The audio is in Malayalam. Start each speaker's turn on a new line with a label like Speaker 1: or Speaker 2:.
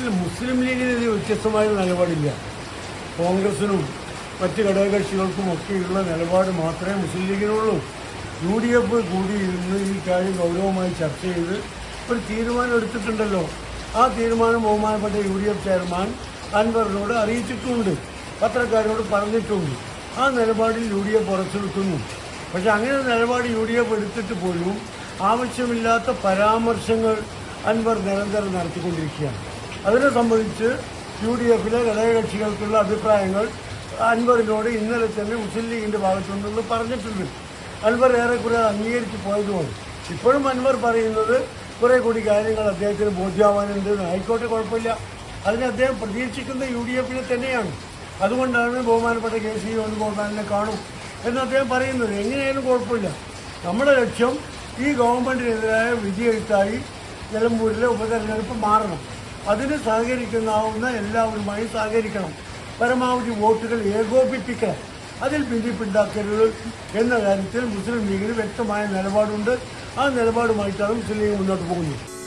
Speaker 1: ഇതിൽ മുസ്ലിം ലീഗിനെതിരെ വ്യത്യസ്തമായ നിലപാടില്ല. കോൺഗ്രസിനും മറ്റ് ഘടകകക്ഷികൾക്കും ഒക്കെയുള്ള നിലപാട് മാത്രമേ മുസ്ലിം ലീഗിനുള്ളൂ. യു ഡി എഫ് കൂടി ഇരുന്ന് ഈ കാര്യം ഗൗരവമായി ചർച്ച ചെയ്ത് ഒരു തീരുമാനം എടുത്തിട്ടുണ്ടല്ലോ. ആ തീരുമാനം ബഹുമാനപ്പെട്ട യു ഡി എഫ് ചെയർമാൻ അൻവറിനോട് അറിയിച്ചിട്ടുമുണ്ട് പത്രക്കാരോട് പറഞ്ഞിട്ടുണ്ട്. ആ നിലപാടിൽ യു ഡി എഫ് ഉറച്ചെടുക്കുന്നു പക്ഷെ അങ്ങനെ നിലപാട് യു ഡി എഫ് എടുത്തിട്ട് പോലും ആവശ്യമില്ലാത്ത പരാമർശങ്ങൾ അൻവർ നിരന്തരം നടത്തിക്കൊണ്ടിരിക്കുകയാണ്. അതിനെ സംബന്ധിച്ച് യു ഡി എഫിലെ ഘടകകക്ഷികൾക്കുള്ള അഭിപ്രായങ്ങൾ അൻവറിനോട് ഇന്നലെ തന്നെ മുസ്ലിം ലീഗിന്റെ ഭാഗത്തുനിന്ന് പറഞ്ഞിട്ടുണ്ട്. അൻവർ ഏറെക്കുറെ അംഗീകരിച്ച് പോയതുമാണ്. ഇപ്പോഴും അൻവർ പറയുന്നത് കുറെ കൂടി കാര്യങ്ങൾ അദ്ദേഹത്തിന് ബോധ്യമാവാനുണ്ട് ആയിക്കോട്ടെ കുഴപ്പമില്ല. അതിന് അദ്ദേഹം പ്രതീക്ഷിക്കുന്ന യു ഡി എഫിനെ തന്നെയാണ്. അതുകൊണ്ടാണ് ബഹുമാനപ്പെട്ട കെ സി വേണുഗോപാലിനെ കാണും എന്ന് അദ്ദേഹം പറയുന്നത്. എങ്ങനെയായാലും കുഴപ്പമില്ല. നമ്മുടെ ലക്ഷ്യം ഈ ഗവൺമെന്റിനെതിരായ വിധിയെഴുത്തായി നിലമ്പൂരിലെ ഉപതെരഞ്ഞെടുപ്പ് മാറണം. അതിന് സഹകരിക്കുന്നാവുന്ന എല്ലാവരുമായി സഹകരിക്കണം. പരമാവധി വോട്ടുകൾ ഏകോപിപ്പിക്കണം. അതിൽ ഭിന്നിപ്പുണ്ടാക്കരുത് എന്ന കാര്യത്തിൽ മുസ്ലിം ലീഗിന് വ്യക്തമായ നിലപാടുണ്ട്. ആ നിലപാടുമായിട്ടാണ് മുസ്ലിം ലീഗ് മുന്നോട്ട് പോകുന്നത്.